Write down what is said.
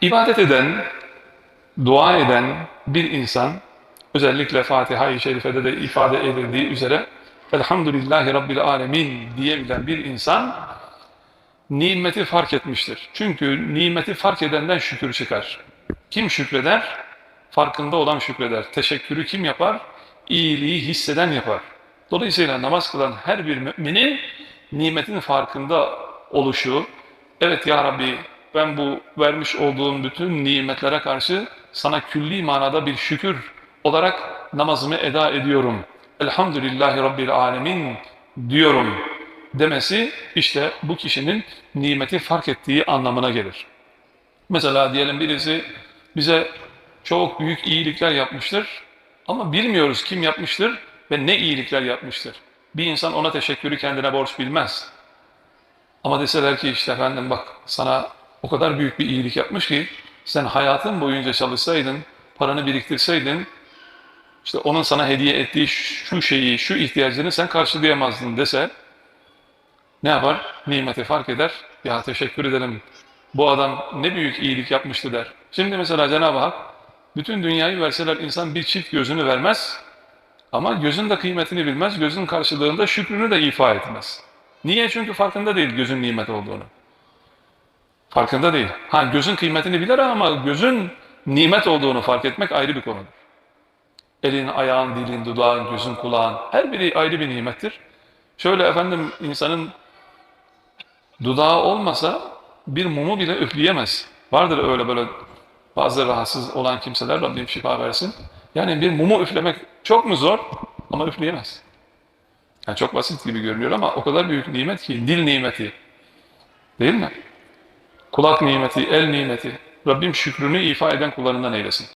İbadet eden, dua eden bir insan, özellikle Fatiha-i Şerife'de de ifade edildiği üzere Elhamdülillahi Rabbil Alemin diyebilen bir insan nimeti fark etmiştir. Çünkü nimeti fark edenden şükür çıkar. Kim şükreder? Farkında olan şükreder. Teşekkürü kim yapar? İyiliği hisseden yapar. Dolayısıyla namaz kılan her bir müminin nimetin farkında oluşu, evet ya Rabbi ben bu vermiş olduğum bütün nimetlere karşı sana külli manada bir şükür olarak namazımı eda ediyorum. Elhamdülillahi Rabbil Alemin diyorum demesi işte bu kişinin nimeti fark ettiği anlamına gelir. Mesela diyelim birisi bize çok büyük iyilikler yapmıştır ama bilmiyoruz kim yapmıştır ve ne iyilikler yapmıştır. Bir insan ona teşekkürü kendine borç bilmez. Ama deseler ki işte efendim bak sana o kadar büyük bir iyilik yapmış ki sen hayatın boyunca çalışsaydın, paranı biriktirseydin işte onun sana hediye ettiği şu şeyi, şu ihtiyacını sen karşılayamazdın dese ne yapar? Nimeti fark eder. Ya teşekkür ederim. Bu adam ne büyük iyilik yapmıştı der. Şimdi mesela Cenab-ı Hak bütün dünyayı verseler insan bir çift gözünü vermez. Ama gözün de kıymetini bilmez. Gözün karşılığında şükrünü de ifa etmez. Niye? Çünkü farkında değil gözün nimet olduğunu. Farkında değil. Ha gözün kıymetini bilir ama gözün nimet olduğunu fark etmek ayrı bir konudur. Elin, ayağın, dilin, dudağın, gözün, kulağın her biri ayrı bir nimettir. Şöyle efendim insanın dudağı olmasa bir mumu bile üfleyemez. Vardır öyle böyle bazı rahatsız olan kimseler Rabbim şifa versin. Yani bir mumu üflemek çok mu zor? Ama üfleyemez. Yani çok basit gibi görünüyor ama o kadar büyük nimet ki dil nimeti. Değil mi? Kulak nimeti, el nimeti. Rabbim şükrünü ifa eden kullarından eylesin.